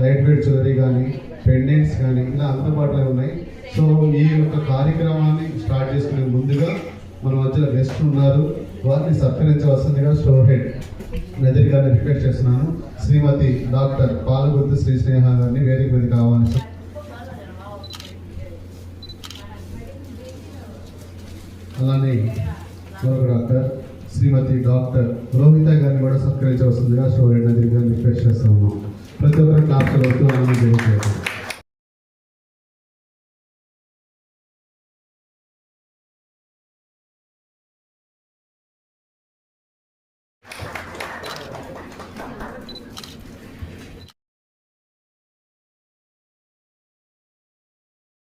Light weight jewellery కానీ pendants కానీ ఇలా అందుబాటులో ఉన్నాయి. సో ఈ యొక్క కార్యక్రమాన్ని స్టార్ట్ చేసుకునే ముందుగా మన మధ్యలో గెస్ట్ ఉన్నారు. వారిని సత్కరించవలసిందిగా స్టోర్ హెడ్ నదిర్ గారిని రిక్వెస్ట్ చేస్తున్నాను. శ్రీమతి డాక్టర్ పాలగుర్తి శ్రీ స్నేహ గారిని వేదిక మీద కావాలి అలానే మరొక డాక్టర్ శ్రీమతి డాక్టర్ రోహిత గారిని కూడా సత్కరించవలసిందిగా స్టోర్ హెడ్ నదిర్ గారిని రిక్వెస్ట్ చేస్తున్నాను. ఒక్కరు క్లాస్ వస్తూ ఆనందం తెలియజేయాలి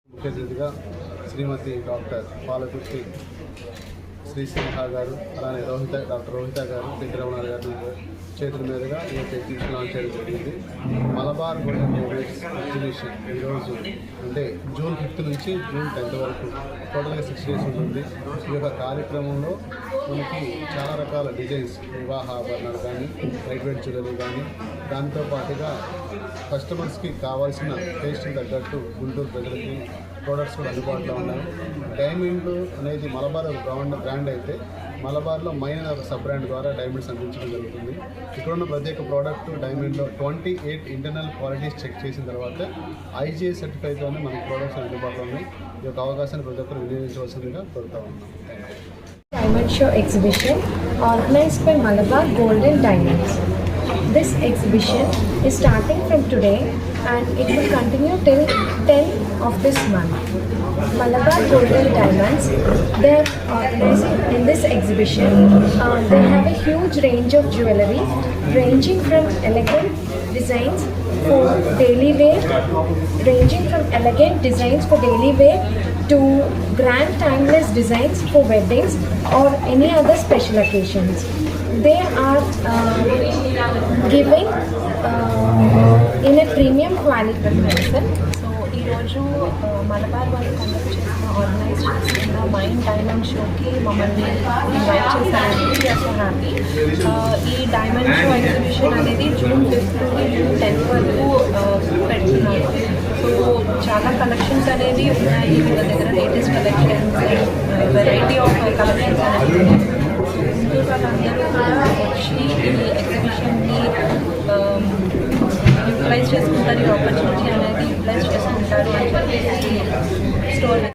ముఖ్య అతిథిగా శ్రీమతి డాక్టర్ పాలకుర్తి శ్రీ సింహ గారు అలానే రోహిత డాక్టర్ రోహిత గారు వెంకటరమణ గారి చేతుల మీదుగా ఈ యొక్క ఎగ్జిబిషన్ లాంచ్ చేయడం జరిగింది. మలబార్ గోల్డెన్ మూవీస్ ఎగ్జిబిషన్ ఈరోజు అంటే జూన్ ఫిఫ్త్ నుంచి జూన్ టెన్త్ వరకు టోటల్గా సిక్స్ డేస్ ఉంటుంది. ఈ యొక్క కార్యక్రమంలో మనకి చాలా రకాల డిజైన్స్ వివాహ ఆభరణాలు కానీ లైట్ వెయిట్ జ్యువెలరీ కానీ దాంతో పాటుగా కస్టమర్స్కి కావాల్సిన టేస్ట్ తగ్గట్టు గుంటూరు ప్రజలకి ప్రోడక్ట్స్ కూడా అందుబాటులో ఉన్నాయి. డైమండ్ అనేది మలబార్ ఒక బ్రాండ్ బ్రాండ్ అయితే మలబార్లో మైన్ అనే సబ్ బ్రాండ్ ద్వారా డైమండ్స్ అందించడం జరుగుతుంది. ఇక్కడ ఉన్న ప్రతి ఒక్క product డైమండ్లో twenty eight internal qualities check చేసిన తర్వాత ఐజీఐ సర్టిఫైతోనే మనకి ప్రోడక్ట్స్ అందుబాటులో ఉన్నాయి. ఈ యొక్క అవకాశాన్ని ప్రతి ఒక్కరు వినియోగించవలసిందిగా కోరుతా ఉన్నాం. Diamond Show exhibition organized by Malabar Gold and Diamonds. This exhibition is starting from today and it will continue till 10 of this month. Malabar Gold and Diamonds, they are organizing in this exhibition. Uh, they have a huge range of jewellery ranging from elegant designs for daily wear, ranging from elegant designs for daily wear to grand timeless designs for weddings or any other special occasions. They are uh, giving uh, in a premium quality. So ఈరోజు మలబార్ వాళ్ళు conduct చేసిన organise చేసిన mind diamond షోకి మమ్మల్ని invite చేశారండి so happy ఈ diamond show exhibition అనేది June fifth నుండి జూన్ టెన్త్ వరకు పెడుతున్నారు. సో చాలా కలెక్షన్స్ అనేవి ఉన్నాయి. వీళ్ళ దగ్గర latest collections variety of collections అనేవి వాళ్ళందరూ కూడా వచ్చి ఈ ఎగ్జిబిషన్ని యూటిలైజ్ చేసుకుంటారు ఈ ఆపర్చునిటీ అనేది యూటిలైజ్